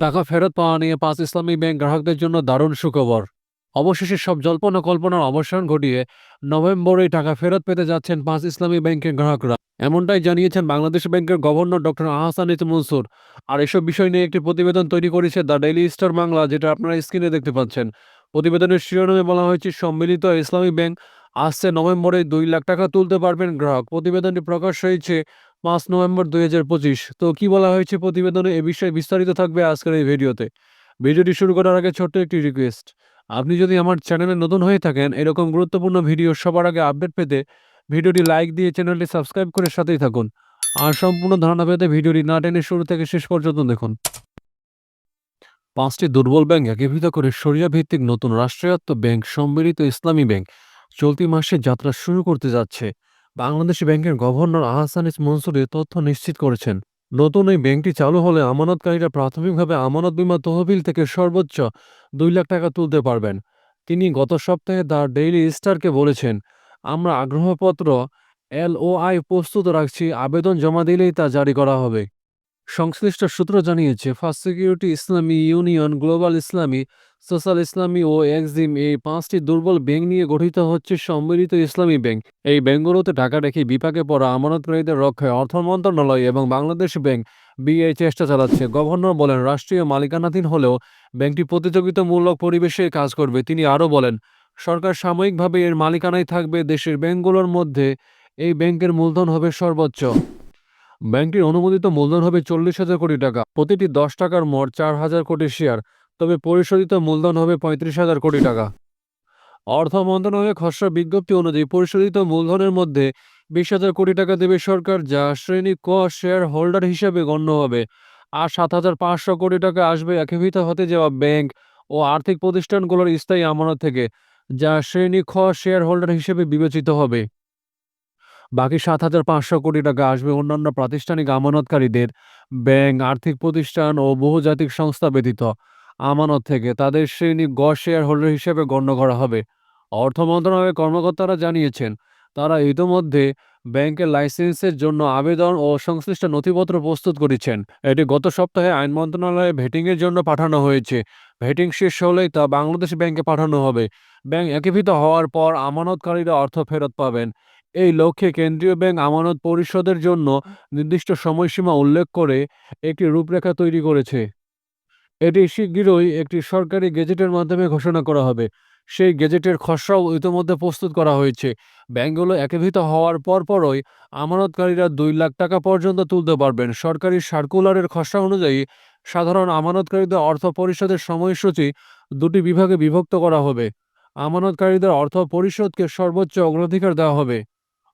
টাকা ফেরত পাওয়া নিয়ে পাঁচ ইসলামী ব্যাংক গ্রাহকদের জন্য দারুণ সুখবর। অবশেষে সব জল্পনা কল্পনার অবসান ঘটিয়ে নভেম্বরে টাকা ফেরত পেতে যাচ্ছেন পাঁচ ইসলামী ব্যাংকের গ্রাহকরা। এমনটাই জানিয়েছেন বাংলাদেশ ব্যাংকের গভর্নর ডক্টর আহসানিত মনসুর। আর এসব বিষয় নিয়ে একটি প্রতিবেদন তৈরি করেছে দ্য ডেইলি স্টার বাংলা, যেটা আপনারা স্ক্রিনে দেখতে পাচ্ছেন। প্রতিবেদনের শিরোনামে বলা হয়েছে, সম্মিলিত ইসলামী ব্যাংক আসছে নভেম্বরে দুই লাখ টাকা তুলতে পারবেন গ্রাহক। প্রতিবেদনটি প্রকাশ হয়েছে পাঁচ নভেম্বর দুই হাজার পঁচিশ। তো কি বলা হয়েছে প্রতিবেদনে এ বিষয়ে বিস্তারিত থাকবে আজকের এই ভিডিওতে। ভিডিওটি শুরু করার আগে ছোট্ট একটি রিকোয়েস্ট আপনি যদি আমার চ্যানেলে নতুন হয়ে থাকেন, এরকম গুরুত্বপূর্ণ ভিডিও সবার আগে আপডেট পেতে ভিডিওটি লাইক দিয়ে চ্যানেলটি সাবস্ক্রাইব করে সাথেই থাকুন। আর সম্পূর্ণ ধারণা পেতে ভিডিওটি না টেনে শুরু থেকে শেষ পর্যন্ত দেখুন। পাঁচটি দুর্বল ব্যাংক একীভূত করে সরিয়া ভিত্তিক নতুন রাষ্ট্রায়ত্ত ব্যাংক সম্মিলিত ইসলামী ব্যাংক চলতি মাসে যাত্রা শুরু করতে যাচ্ছে। বাংলাদেশ ব্যাংকের গভর্নর আহসানিস মনসুর এ তথ্য নিশ্চিত করেছেন। নতুন এই ব্যাংকটি চালু হলে আমানতকারীরা প্রাথমিকভাবে আমানত বিমা তহবিল থেকে সর্বোচ্চ দুই লাখ টাকা তুলতে পারবেন। তিনি গত সপ্তাহে দ্য ডেইলি স্টারকে বলেছেন, আমরা আগ্রহপত্র, এলওআই প্রস্তুত রাখছি, আবেদন জমা দিলেই তা জারি করা হবে। সংশ্লিষ্ট সূত্র জানিয়েছে, first security Islami union, global Islami, social Islami ও এক্সিম এই পাঁচটি দুর্বল ব্যাংক নিয়ে গঠিত হচ্ছে সম্মিলিত ইসলামী ব্যাংক। এই ব্যাংকগুলোতে টাকা রেখে বিপাকে পড়া আমানতকারীদের রক্ষায় অর্থ মন্ত্রণালয় এবং বাংলাদেশ ব্যাংক বিএ চেষ্টা চালাচ্ছে। গভর্নর বলেন, রাষ্ট্রীয় মালিকানাধীন হলেও ব্যাংকটি প্রতিযোগিতামূলক পরিবেশে কাজ করবে। তিনি আরও বলেন, সরকার সাময়িকভাবে এর মালিকানায় থাকবে। দেশের ব্যাংকগুলোর মধ্যে এই ব্যাংকের মূলধন হবে সর্বোচ্চ। ব্যাংকটির অনুমোদিত মূলধন হবে চল্লিশ হাজার কোটি টাকা। প্রতিটি দশ টাকার মোট চার হাজার কোটি শেয়ার, তবে পরিশোধিত মূলধন হবে পঁয়ত্রিশ হাজার কোটি টাকা। অর্থ মন্ত্রণালয়ের খসড়া বিজ্ঞপ্তি অনুযায়ী পরিশোধিত মূলধনের মধ্যে বিশ হাজার কোটি টাকা দেবে সরকার, যা শ্রেণি ক শেয়ার হোল্ডার হিসাবে গণ্য হবে, আর সাত হাজার পাঁচশো কোটি টাকা আসবে একীভূত হতে যাওয়া ব্যাংক ও আর্থিক প্রতিষ্ঠানগুলোর স্থায়ী আমানত থেকে, যা শ্রেণি খ শেয়ার হোল্ডার হিসেবে বিবেচিত হবে। বাকি সাত হাজার পাঁচশো কোটি টাকা আসবে অন্যান্য প্রাতিষ্ঠানিক আমানতকারীদের। ব্যাংক, আর্থিক প্রতিষ্ঠান ও বহুজাতিক সংস্থা ব্যতীত আমানত থেকে তাদের শ্রেণি গ শেয়ার হোল্ডার হিসেবে গণ্য করা হবে। অর্থ মন্ত্রণালয়ের কর্মকর্তারা জানিয়েছেন, তারা ইতোমধ্যে ব্যাংকের লাইসেন্সের জন্য আবেদন ও সংশ্লিষ্ট নথিপত্র প্রস্তুত করেছেন। এটি গত সপ্তাহে আইন মন্ত্রণালয়ে ভেটিংয়ের জন্য পাঠানো হয়েছে। ভেটিং শেষ হলেই তা বাংলাদেশ ব্যাংকে পাঠানো হবে। ব্যাংক একীভূত হওয়ার পর আমানতকারীরা অর্থ ফেরত পাবেন। এই লক্ষ্যে কেন্দ্রীয় ব্যাংক আমানত পরিশোধের জন্য নির্দিষ্ট সময়সীমা উল্লেখ করে একটি রূপরেখা তৈরি করেছে। এটি শিগগিরই একটি সরকারি গেজেটের মাধ্যমে ঘোষণা করা হবে। সেই গেজেটের খসড়াও ইতিমধ্যে প্রস্তুত করা হয়েছে। ব্যাংকগুলো একীভূত হওয়ার পরপরই আমানতকারীরা দুই লাখ টাকা পর্যন্ত তুলতে পারবেন। সরকারি সার্কুলারের খসড়া অনুযায়ী সাধারণ আমানতকারীদের অর্থ পরিশোধের সময়সূচি দুটি বিভাগে বিভক্ত করা হবে। আমানতকারীদের অর্থ পরিশোধকে সর্বোচ্চ অগ্রাধিকার দেওয়া হবে।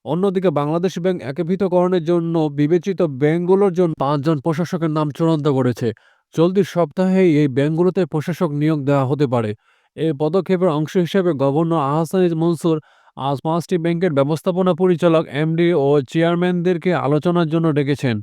অন্যদিকে বাংলাদেশ ব্যাংক একীভূতকরণের জন্য বিবেচিত ব্যাংকগুলোর জন্য পাঁচজন প্রশাসকের নাম চূড়ান্ত করেছে। চলতি সপ্তাহেই এই ব্যাংকগুলোতে প্রশাসক নিয়োগ দেওয়া হতে পারে। এই পদক্ষেপের অংশ হিসেবে গভর্নর আহসানিজ মনসুর আজ পাঁচটি ব্যাংকের ব্যবস্থাপনা পরিচালক, এমডি ও চেয়ারম্যানদেরকে আলোচনার জন্য ডেকেছেন।